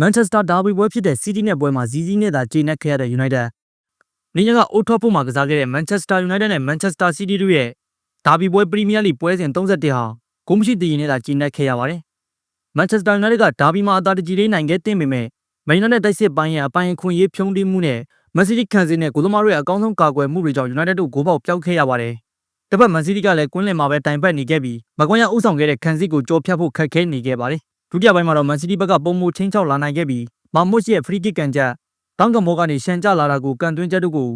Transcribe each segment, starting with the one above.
မန်ချက်စတာဒါဘီပွဲဖြစ်တဲ့ City နဲ့ပွဲမှာဇီးဇီးနဲ့သာကျေနပ်ခဲ့ရတဲ့ United ။နေညက Old Trafford မှာကစားခဲ့တဲ့ Manchester United နဲ့ Manchester City တို့ရဲ့ဒါဘီပွဲ Premier League ပွဲစဉ်31ဟာဂိုးမရှိတည်ရင်နဲ့သာကျေနပ်ခဲ့ရပါတယ်။ Manchester United ကဒါဘီမှာအသာတကြီးလေးနိုင်ခဲ့တဲ့ပေမဲ့ Man United တိုက်စစ်ပိုင်းရဲ့အပိုင်းအခွင့်အရေးဖြုံးတိမှုနဲ့ Man City ခံစစ်နဲ့ဂိုးသမားတို့ရဲ့အကောင်းဆုံးကာကွယ်မှုတွေကြောင့် United တို့ဂိုးပေါက်ပျောက်ခဲ့ရပါတယ်။တစ်ဖက် Man City ကလည်းကွင်းလင်မှာပဲတိုင်ပတ်နေခဲ့ပြီးမကွန်ရဥဆောင်ခဲ့တဲ့ခံစစ်ကိုကြော်ဖြတ်ဖို့ခက်ခဲနေခဲ့ပါတယ်။ ဒုတိယပိုင်းမှာတော့ Man City ဘက်ကပုံမှုချင်းချောက်လာနိုင်ခဲ့ပြီးမာမွတ်ရဲ့ free kick ကန်ချက်တောင်းကမောကနေရှန်ကျလာတာကိုကန်သွင်းချက်တို့ကို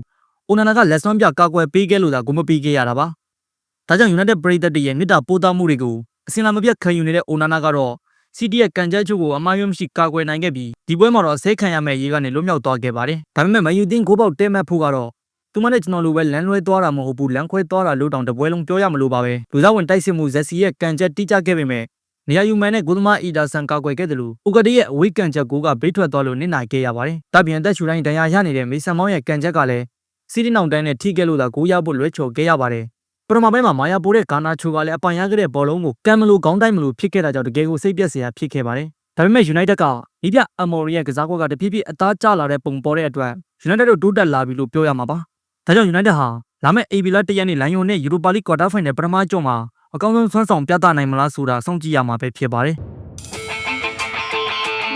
အိုနာနာကလက်စွမ်းပြကာကွယ်ပေးခဲ့လို့သာဂိုးမပေးခဲ့ရတာပါ။ဒါကြောင့် United ပရိသတ်တွေရဲ့မြစ်တာပိုးသားမှုတွေကိုအစင်လာမပြတ်ခံယူနေတဲ့အိုနာနာကတော့ City ရဲ့ကန်ချက်ချုပ်ကိုအမှားယွင်းမရှိကာကွယ်နိုင်ခဲ့ပြီးဒီပွဲမှာတော့အစဲခံရမဲ့ရေးကနေလွတ်မြောက်သွားခဲ့ပါတယ်။ဒါပေမဲ့မယူတင်ဂိုးပေါက်တဲမှတ်ဖို့ကတော့သူမနဲ့ကျွန်တော်လိုပဲလမ်းလွဲသွားတာမဟုတ်ဘူးလမ်းခွဲသွားတာလို့တောင်တပွဲလုံးပြောရမလို့ပါပဲလူသားဝင်တိုက်စစ်မှုဇက်စီရဲ့ကန်ချက်တိကျခဲ့ပေမဲ့ နေရာယူမန်နဲ့ဂိုသမားအီဒါဆန်ကာကွယ်ခဲ့တယ်လို့ဥကတိရဲ့အဝိတ်ကန်ချက်ကိုကဘေးထွက်သွားလို့နစ်နိုင်ခဲ့ရပါတယ်။တပ်ပြန်တက်ရှူတိုင်းဒဏ်ရာရနေတဲ့မေဆန်မောင်းရဲ့ကန်ချက်ကလည်းစီးတီနောင်တန်းနဲ့ထိခဲ့လို့သာဂိုးရဖို့လွဲချော်ခဲ့ရပါတယ်။ပထမပိုင်းမှာမာယာပိုတဲ့ဂါနာချိုကလည်းအပိုင်ရခဲ့တဲ့ဘောလုံးကိုကမ်မလိုခေါင်းတိုက်မလို့ဖြစ်ခဲ့တာကြောင့်တကယ်ကိုစိတ်ပြက်စရာဖြစ်ခဲ့ပါတယ်။ဒါပေမဲ့ United ကဒီပြအမော်ရီရဲ့ကစားကွက်ကတဖြည်းဖြည်းအသားကျလာတဲ့ပုံပေါ်တဲ့အတွက် United တို့တိုးတက်လာပြီလို့ပြောရမှာပါ။ဒါကြောင့် United ဟာလာမယ့် AB လတရက်နေ့လိုင်ယွန်နဲ့ Europa League Quarter Final ပထမကြော့မှာ အကောင်းဆုံးဆွမ်းဆောင်ပြသနိုင်မလားဆိုတာစောင့်ကြည့်ရမှာပဲဖြစ်ပါတယ်။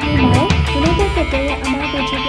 ဒီမှာ United ကတည်းကအမားကိုချပြပေး